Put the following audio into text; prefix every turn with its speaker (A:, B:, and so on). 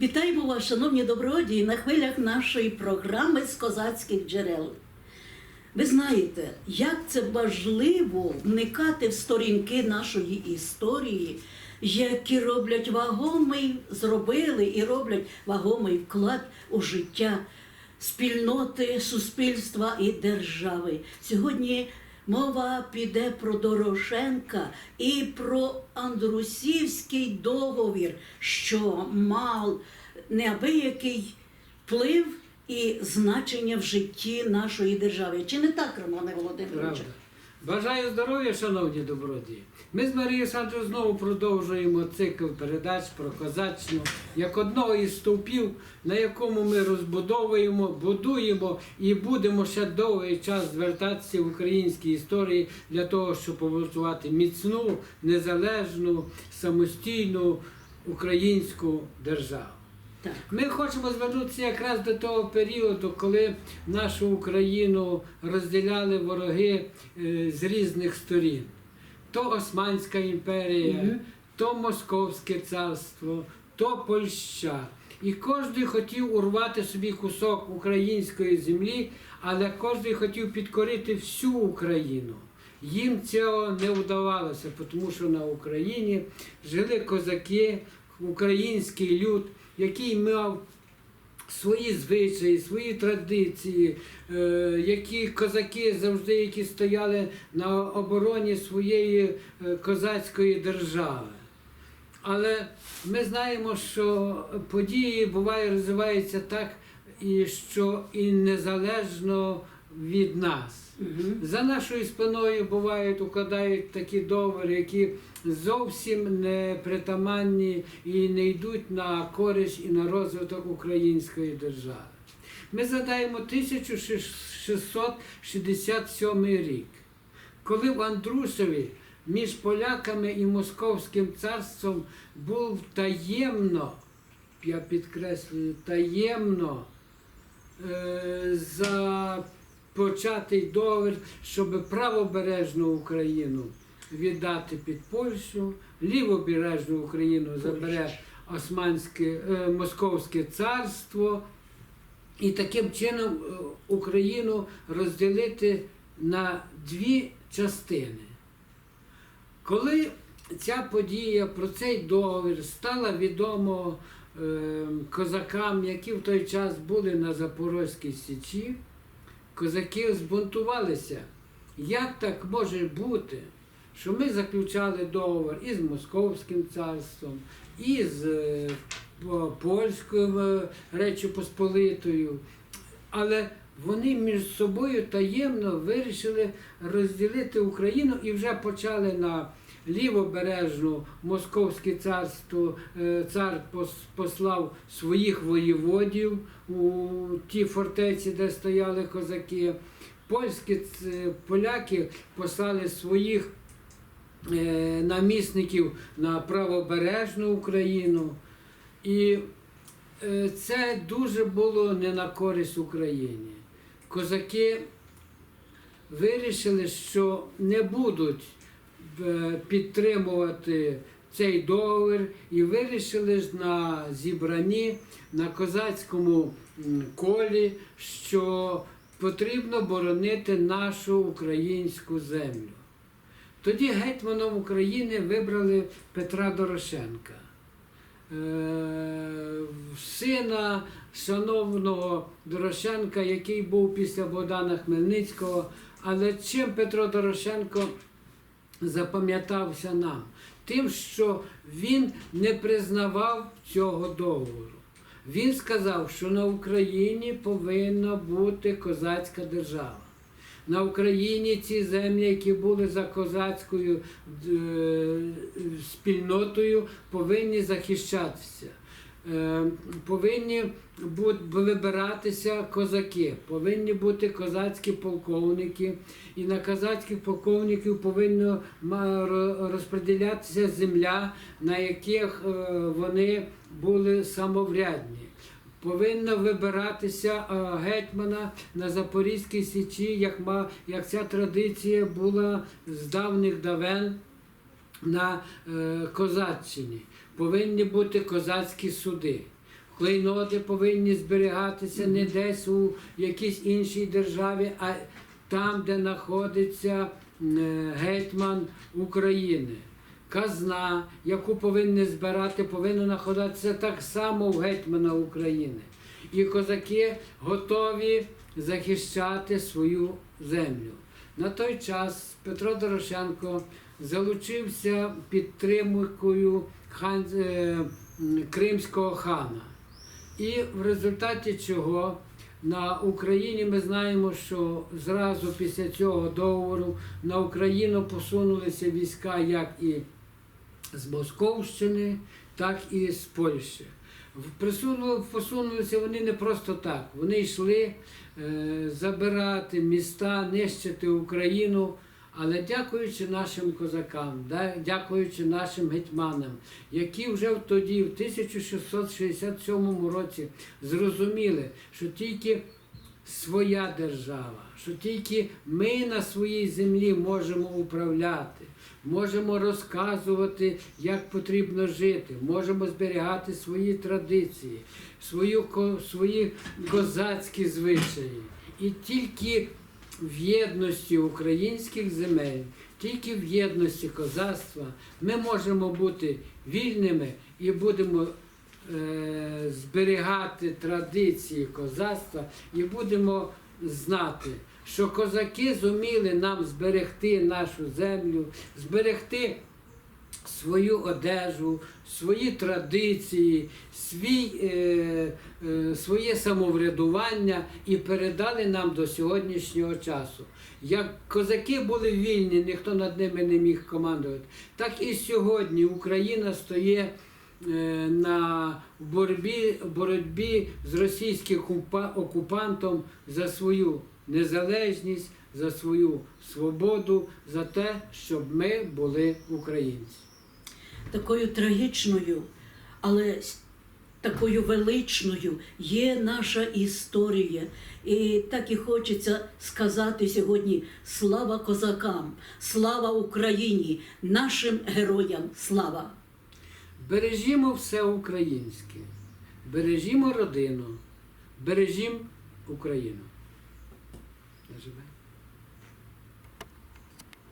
A: Вітаємо вас, шановні добродії, на хвилях нашої програми з козацьких джерел. Ви знаєте, як це важливо вникати в сторінки нашої історії, які роблять вагомий, зробили і роблять вагомий вклад у життя спільноти, суспільства і держави. Сьогодні мова піде про Дорошенка і про Андрусівський договір, що мав неабиякий вплив і значення в житті нашої держави. Чи не так, Романе Володимировичу?
B: Бажаю здоров'я, шановні добродії. Ми з Марією Сандрою знову продовжуємо цикл передач про козаччину як одного із стовпів, на якому ми розбудовуємо, будуємо і будемо ще довгий час звертатися в українській історії для того, щоб побудувати міцну, незалежну, самостійну українську державу.
A: Так.
B: Ми хочемо звернутися якраз до того періоду, коли нашу Україну розділяли вороги е, з різних сторін. То Османська імперія,
A: Мгм.
B: то Московське царство, то Польща. І кожен хотів урвати собі кусок української землі, але кожен хотів підкорити всю Україну. Їм цього не вдавалося, тому що на Україні жили козаки, український люд, який мав свої звичаї, свої традиції, е, які козаки завжди які стояли на обороні своєї е, козацької держави. Але ми знаємо, що події буває розвиваються так, і що і незалежно від нас.
A: Мгм.
B: За нашою спиною бувають, укладають такі договори, які зовсім не притаманні і не йдуть на користь і на розвиток української держави. Ми задаємо 1667 рік, коли в Андрусові між поляками і Московським царством був таємно, я підкреслюю, таємно е, за початий договір, щоб правобережну Україну віддати під Польщу, лівобережну Україну забере Османське, е, Московське царство, і таким чином е, Україну розділити на дві частини. Коли ця подія про цей договір стала відомо е, козакам, які в той час були на Запорозькій Січі, козаки збунтувалися. Як так може бути, що ми заключали договір із Московським царством, із е, Польською е, Речі Посполитою, але вони між собою таємно вирішили розділити Україну і вже почали на лівобережну Московське царство, е, цар послав своїх воєводів у ті фортеці, де стояли козаки. Польські поляки послали своїх е, намісників на правобережну Україну. І е, це дуже було не на користь Україні. Козаки вирішили, що не будуть підтримувати цей договір і вирішили ж на зібранні на козацькому колі, що потрібно боронити нашу українську землю. Тоді гетьманом України вибрали Петра Дорошенка, е, сина шановного Дорошенка, який був після Богдана Хмельницького. Але чим Петро Дорошенко запам'ятався нам? Тим, що він не признавав цього договору. Він сказав, що на Україні повинна бути козацька держава. На Україні ці землі, які були за козацькою е, спільнотою, повинні захищатися. Е, Повинні вибиратися козаки, повинні бути козацькі полковники, і на козацьких полковників повинна розподілятися земля, на яких е, вони були самоврядні. Повинна вибиратися е, гетьмана на Запорізькій Січі, як, ма- як ця традиція була з давніх давен на Козаччині. Повинні бути козацькі суди. клейноти повинні зберігатися не десь у якійсь іншій державі, а там, де знаходиться е, гетьман України. Казна, яку повинні збирати, повинна знаходитися так само в гетьмана України. І козаки готові захищати свою землю. На той час Петро Дорошенко залучився підтримкою хан, е, кримського хана. І в результаті чого на Україні ми знаємо, що зразу після цього договору на Україну посунулися війська як і з Московщини, так і з Польщі. Посунулися вони не просто так. Вони йшли е, забирати міста, нищити Україну. Але дякуючи нашим козакам, дякуючи нашим гетьманам, які вже тоді, в 1667 році, зрозуміли, що тільки своя держава, що тільки ми на своїй землі можемо управляти, можемо розказувати, як потрібно жити, можемо зберігати свої традиції, свою, свої козацькі звичаї. І тільки в єдності українських земель, тільки в єдності козацтва ми можемо бути вільними і будемо е, зберігати традиції козацтва і будемо знати, що козаки зуміли нам зберегти нашу землю, зберегти свою одежу, свої традиції, свій, е, е, своє самоврядування і передали нам до сьогоднішнього часу. Як козаки були вільні, ніхто над ними не міг командувати, так і сьогодні Україна стоїть е, на боротьбі, боротьбі з російським окупантом за свою незалежність, за свою свободу, за те, щоб ми були українці.
A: Такою трагічною, але такою величною є наша історія. І так і хочеться сказати сьогодні: слава козакам, слава Україні, нашим героям, слава!
B: Бережімо все українське, бережімо родину, бережімо Україну.